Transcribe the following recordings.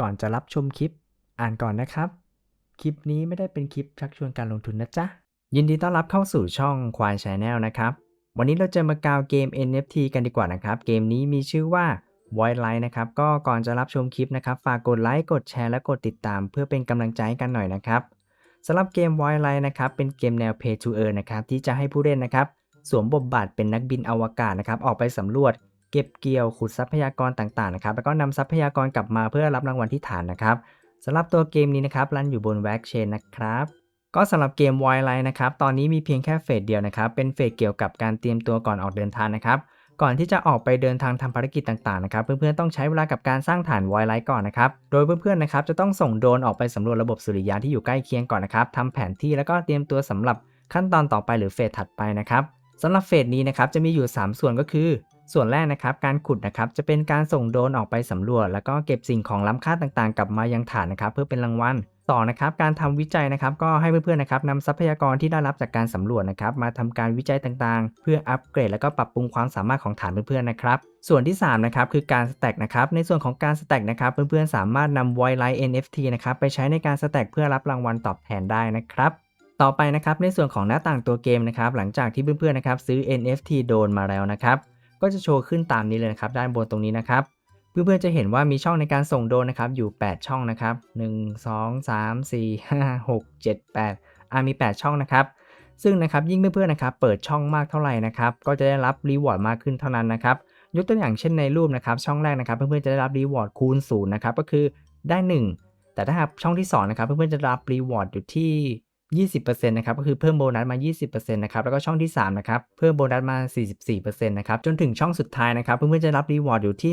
ก่อนจะรับชมคลิป อ่านก่อนนะครับ คลิปนี้ไม่ได้เป็นคลิปชักชวนการลงทุนนะจ๊ะ ยินดีต้อนรับเข้าสู่ช่องควายชาแนลนะครับ วันนี้เราจะมากาวเกม NFT กันดีกว่านะครับ เกมนี้มีชื่อว่า Void Light นะครับ ก็ก่อนจะรับชมคลิปนะครับ ฝากกดไลค์ กดแชร์ และกดติดตาม เพื่อเป็นกำลังใจให้กันหน่อยนะครับสำหรับเกม Void Light นะครับ เป็นเกมแนว Pay to Earn นะครับ ที่จะให้ผู้เล่นนะครับ สวมบทบาทเป็นนักบินอวกาศนะครับ ออกไปสำรวจ เก็บเกี่ยวขุดทรัพยากรต่างๆนะครับ แล้วก็นำทรัพยากรกลับมาเพื่อรับรางวัลที่ฐานนะครับสำหรับตัวเกมนี้นะครับรันอยู่บน w a x Chain นะครับก็สำหรับเกม Wild Light นะครับ ตอนนี้มีเพียงแค่เฟสเดียวนะครับ เป็นเฟสเกี่ยวกับการเตรียมตัวก่อนออกเดินทางนะครับ ก่อนที่จะออกไปเดินทางทำภารกิจต่างๆนะครับ เพื่อนๆต้องใช้เวลากับการสร้างฐาน Wild Light ก่อนนะครับ โดยเพื่อนๆนะครับจะต้องส่งโดรนออกไปสำรวจระบบสุริยะที่อยู่ใกล้เคียงก่อนนะครับทำแผนที่แล้วก็เตรียมตัวสำหรับขั้นตอนต่อไปหรือเฟสถัดไปนะครับสำหรับเฟสนี้นะครับจะมีอยู่ 3 ส่วนก็คือ ส่วนแรกนะครับการขุดนะครับจะเป็นการส่งโดรนออกไปสำรวจ แล้วก็เก็บสิ่งของล้ำค่าต่างๆ กลับมายังฐานนะครับเพื่อเป็นรางวัลต่อนะครับการทำวิจัยนะครับก็ให้เพื่อนๆนะครับนำทรัพยากรที่ได้รับจากการสำรวจนะครับมาทำการวิจัยต่างๆ เพื่ออัปเกรดแล้วก็ปรับปรุงความสามารถของฐานเพื่อนๆนะครับส่วนที่3นะครับคือการสแต็กนะครับในส่วนของการสแต็กนะครับเพื่อนๆสามารถนำ Void l i g h NFT นะครับไปใช้ในการสแต็กเพื่อรับรางวัลตอบแทนได้นะครับต่อไปนะครับในส่วนของหน้าต่างตัวเกมนะครับหลังจากที่เพื่อนๆนะครับซื้อ NFT โดนมาแล้วนะครับ ก็จะโชว์ขึ้นตามนี้เลยนะครับด้านบนตรงนี้นะครับ เพื่อนๆจะเห็นว่ามีช่องในการส่งโดนนะครับอยู่ 8 ช่องนะครับ 1 2 3 4 5 6 7 8อ่ามี 8 ช่องนะครับ ซึ่งนะครับยิ่งเพื่อนๆนะครับเปิดช่องมากเท่าไหร่นะครับก็จะได้รับรีวอร์ดมากขึ้นเท่านั้นนะครับยกตัวอย่างเช่นในรูปนะครับช่องแรกนะครับ เพื่อนๆจะได้รับรีวอร์ดคูณ0นะครับก็คือได้ 1 แต่ถ้าหากช่องที่2นะครับเพื่อนๆจะรับรีวอร์ดอยู่ที่ 20%นะครับก็คือเพิ่มโบนัสมา 20%นะครับแล้วก็ช่องที่3นะครับเพิ่มโบนัสมา 44%นะครับจนถึงช่องสุดท้ายนะครับเพื่อนๆจะรับรีวอร์ดอยู่ที่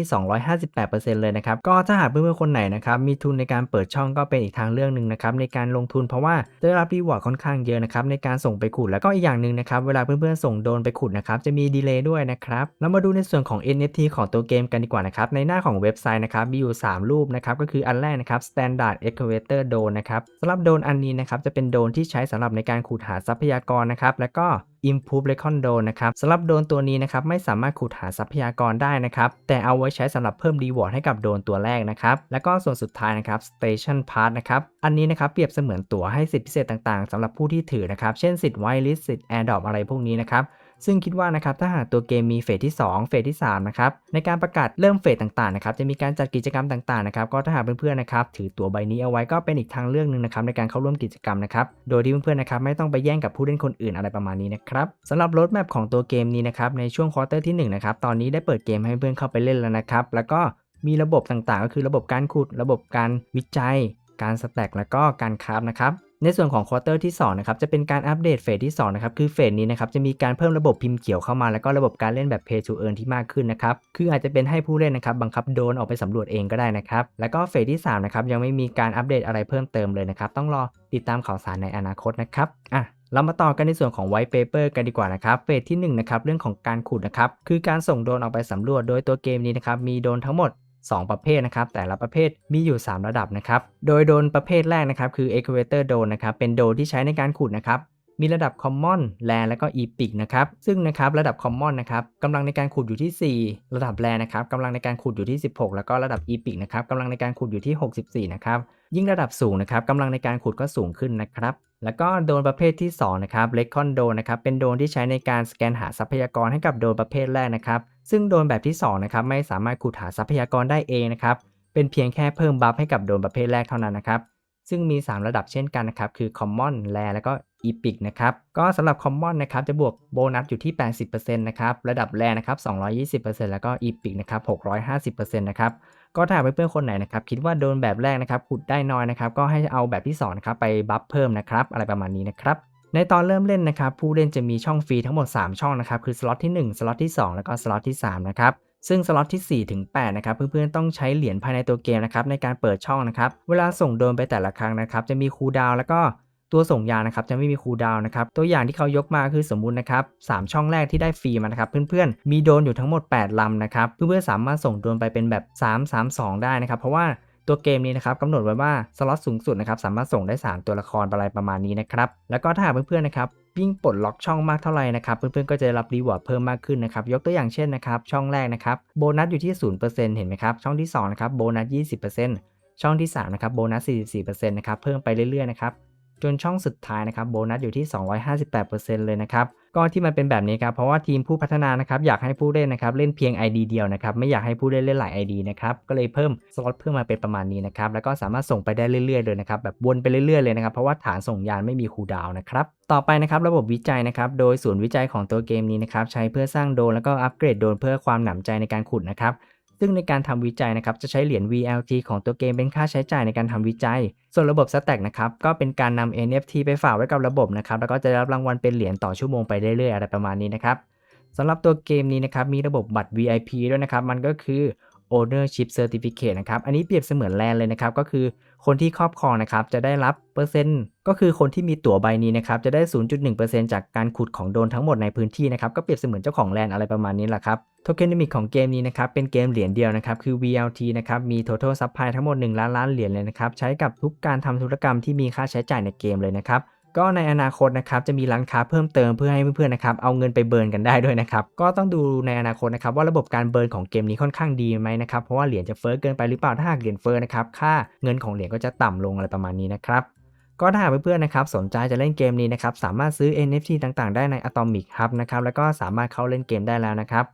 258%เลยนะครับก็ถ้าหากเพื่อนๆคนไหนนะครับมีทุนในการเปิดช่องก็เป็นอีกทางเรื่องหนึ่งนะครับในการลงทุนเพราะว่าจะได้รับรีวอร์ดค่อนข้างเยอะนะครับในการส่งไปขุดแล้วก็อีกอย่างหนึ่งนะครับเวลาเพื่อนๆส่งโดนไปขุดนะครับจะมีดีเลย์ด้วยนะครับแล้วมาดูในส่วนของ NFT ของตัวเกมกันดีกว่านะครับในหน้าของเว็บไซต์นะครับมีอยู่ 3 รูปนะครับก็คืออันแรกนะครับ Standard Excavator Drone นะครับสำหรับโดนอันนี้นะครับจะเป็นโดนที่ใช้สำหรับในการขูดหาทรัพยากรนะครับ แล้วก็ Improve Recon Drone นะครับสำหรับโดนตัวนี้นะครับไม่สามารถขูดหาทรัพยากรได้นะครับ แต่เอาไว้ใช้สำหรับเพิ่มรีวอร์ดให้กับโดนตัวแรกนะครับ แล้วก็ส่วนสุดท้ายนะครับ Station Pass นะครับ อันนี้นะครับเปรียบเสมือนตั๋วให้สิทธิพิเศษต่างๆสำหรับผู้ที่ถือนะครับ เช่นสิทธิ์ไวลิสสิทธิ์ Airdrop อะไรพวกนี้นะครับ ซึ่งคิดว่านะครับถ้าหากตัวเกมมีเฟสที่ 2 เฟสที่ 3 นะครับ ในการประกาศเริ่มเฟสต่างๆนะครับจะมีการจัดกิจกรรมต่างๆนะครับก็ถ้าหากเพื่อนๆนะครับถือตั๋วใบนี้เอาไว้ก็เป็นอีกทางเลือกหนึ่งนะครับในการเข้าร่วมกิจกรรมนะครับโดยที่เพื่อนๆนะครับไม่ต้องไปแย่งกับผู้เล่นคนอื่นอะไรประมาณนี้นะครับสำหรับรถแมพของตัวเกมนี้นะครับในช่วงควอเตอร์ที่1นะครับตอนนี้ได้เปิดเกมให้เพื่อนเข้าไปเล่นแล้วนะครับแล้วก็มีระบบต่างๆ ก็คือระบบการขุด ระบบการวิจัย การสแต็กแล้วก็การคราฟนะครับ ในส่วนของควอเตอร์ที่2นะครับจะเป็นการอัปเดตเฟสที่2นะครับคือเฟสนี้นะครับจะมีการเพิ่มระบบพิมพ์เขียวเข้ามาแล้วก็ระบบการเล่นแบบ Pay to Earn ที่มากขึ้นนะครับคืออาจจะเป็นให้ผู้เล่นนะครับบังคับโดนออกไปสำรวจเองก็ได้นะครับแล้วก็เฟสที่3นะครับยังไม่มีการอัปเดตอะไรเพิ่มเติมเลยนะครับต้องรอติดตามข่าวสารในอนาคตนะครับอะเรามาต่อกันในส่วนของ White Paper กันดีกว่านะครับ เฟสที่1นะครับเรื่องของการขุดนะครับคือการส่งโดนออกไปสำรวจโดยตัวเกมนี้นะครับมีโดนทั้งหมด 2 ประเภทนะครับ แต่ละประเภทมีอยู่ 3 ระดับนะครับ โดยโดนประเภทแรกนะครับ คือ Excavator Drone นะครับ เป็นโดนที่ใช้ในการขุดนะครับ มีระดับ Common Rare แล้วก็ Epic นะครับ ซึ่งนะครับระดับ Common นะครับกำลังในการขุดอยู่ที่ 4 ระดับ Rare นะครับกำลังในการขุดอยู่ที่ 16 แล้วก็ระดับ Epic นะครับกำลังในการขุดอยู่ที่ 64 นะครับ ยิ่งระดับสูงนะครับกำลังในการขุดก็สูงขึ้นนะครับแล้วก็โดนประเภทที่2นะครับ Recon Drone นะครับเป็นโดนที่ใช้ในการสแกนหาทรัพยากรให้กับโดนประเภทแรกนะครับ ซึ่งโดนแบบที่2นะครับไม่สามารถขุดหาทรัพยากรได้เองนะครับเป็นเพียงแค่เพิ่มบัฟให้กับโดนประเภทแรกเท่านั้นนะครับซึ่งมี 3 ระดับเช่นกันนะครับคือ Common Rare แล้วก็ Epic นะครับก็สำหรับ Common นะครับจะบวกโบนัสอยู่ที่ 80%นะครับระดับ Rare นะครับ220%แล้วก็ Epic นะครับ650%นะครับก็ถ้าเพื่อนๆคนไหนนะครับคิดว่าโดนแบบแรกนะครับขุดได้น้อยนะครับก็ให้เอาแบบที่2นะครับไปบัฟเพิ่มนะครับอะไรประมาณนี้นะครับ ในตอนเริ่มเล่นนะครับผู้เล่นจะมีช่องฟรีทั้งหมด 3 ช่องนะครับคือสล็อตที่ 1 สล็อตที่ 2 แล้วก็สล็อตที่3นะครับซึ่งสล็อตที่4ถึง8นะครับเพื่อนๆต้องใช้เหรียญภายในตัวเกมนะครับในการเปิดช่องนะครับเวลาส่งโดนไปแต่ละครั้งนะครับจะมีคูดาวแล้วก็ตัวส่งยานะครับจะไม่มีคูดาวนะครับตัวอย่างที่เขายกมาคือสมมุตินะครับ3ช่องแรกที่ได้ฟรีมานะครับเพื่อนๆมีโดนอยู่ทั้งหมด 8ลำนะครับเพื่อนๆสามารถส่งโดนไปเป็นแบบ 3 3 2 ได้นะครับเพราะว่า ตัวเกมนี้นะครับกำหนดไว้ว่าสล็อตสูงสุดนะครับสามารถส่งได้ 3 ตัวละครอะไรประมาณนี้นะครับแล้วก็ถ้าหากเพื่อนๆนะครับยิ่งปลดล็อกช่องมากเท่าไหร่นะครับเพื่อนๆก็จะรับรีวอร์ดเพิ่มมากขึ้นนะครับยกตัวอย่างเช่นนะครับช่องแรกนะครับโบนัสอยู่ที่ 0%เห็นไหมครับช่องที่2นะครับโบนัส 20%ช่องที่3นะครับโบนัส 44%นะครับเพิ่มไปเรื่อยๆนะครับ จนช่องสุดท้ายนะครับโบนัสอยู่ที่ 258%เลยนะครับก็ที่มันเป็นแบบนี้ครับเพราะว่าทีมผู้พัฒนานะครับอยากให้ผู้เล่นนะครับเล่นเพียง ID เดียวนะครับไม่อยากให้ผู้เล่นเล่นหลาย ID นะครับก็เลยเพิ่มสล็อตเพิ่มมาเป็นประมาณนี้นะครับแล้วก็สามารถส่งไปได้เรื่อยๆเลยนะครับแบบวนไปเรื่อยๆเลยนะครับเพราะว่าฐานส่งยานไม่มีคูดาวนะครับต่อไปนะครับระบบวิจัยนะครับโดยศูนย์วิจัยของตัวเกมนี้นะครับใช้เพื่อสร้างโดนแล้วก็อัปเกรดโดนเพื่อความหนำใจในการขุดนะครับ ซึ่งในการทำวิจัยนะครับจะใช้เหรียญ VLT ของตัวเกมเป็นค่าใช้จ่ายในการทำวิจัย ส่วนระบบ Stack นะครับก็เป็นการนำ NFT ไปฝากไว้กับระบบนะครับแล้วก็จะได้รับรางวัลเป็นเหรียญต่อชั่วโมงไปเรื่อยๆอะไรประมาณนี้นะครับสำหรับตัวเกมนี้นะครับมีระบบบัตร VIP ด้วยนะครับมันก็คือ Ownership Certificate นะครับ อันนี้เปรียบเสมือนแลนเลยนะครับ ก็คือคนที่ครอบครองนะครับ จะได้รับเปอร์เซ็นต์ ก็คือคนที่มีตั๋วใบนี้นะครับ จะได้ 0.1%จากการขุดของโดนทั้งหมดในพื้นที่นะครับ ก็เปรียบเสมือนเจ้าของแลนอะไรประมาณนี้แหละครับโทเค็นมิกของเกมนี้นะครับ เป็นเกมเหรียญเดียวนะครับ คือ VLT นะครับ มี total supply ทั้งหมด 1 ล้านล้านเหรียญเลยนะครับ ใช้กับทุกการทำธุรกรรมที่มีค่าใช้จ่ายในเกมเลยนะครับ ก็ในอนาคตนะครับจะมีร้านค้าเพิ่มเติมเพื่อให้เพื่อนๆนะครับเอาเงินไปเบิร์นกันได้ด้วยนะครับก็ต้องดูในอนาคตนะครับว่าระบบการเบิร์นของเกมนี้ค่อนข้างดีไหมนะครับเพราะว่าเหรียญจะเฟ้อเกินไปหรือเปล่าถ้าหากเหรียญเฟ้อนะครับค่าเงินของเหรียญก็จะต่ำลงอะไรประมาณนี้นะครับก็ถ้าหากเพื่อนๆนะครับสนใจจะเล่นเกมนี้นะครับสามารถซื้อ NFT ต่างๆ ได้ใน Atomic Hub นะครับแล้วก็สามารถเข้าเล่นเกมได้แล้วนะครับ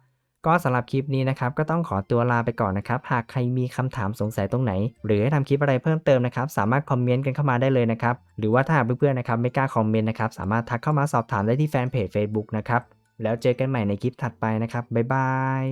ก็สำหรับคลิปนี้นะครับก็ต้องขอตัวลาไปก่อนนะครับ หากใครมีคำถามสงสัยตรงไหน หรือทำคลิปอะไรเพิ่มเติมนะครับ สามารถคอมเมนต์กันเข้ามาได้เลยนะครับ หรือว่าถ้าหากเพื่อนๆนะครับไม่กล้าคอมเมนต์นะครับ สามารถทักเข้ามาสอบถามได้ที่แฟนเพจ Facebook นะครับ แล้วเจอกันใหม่ในคลิปถัดไปนะครับ บ๊ายบาย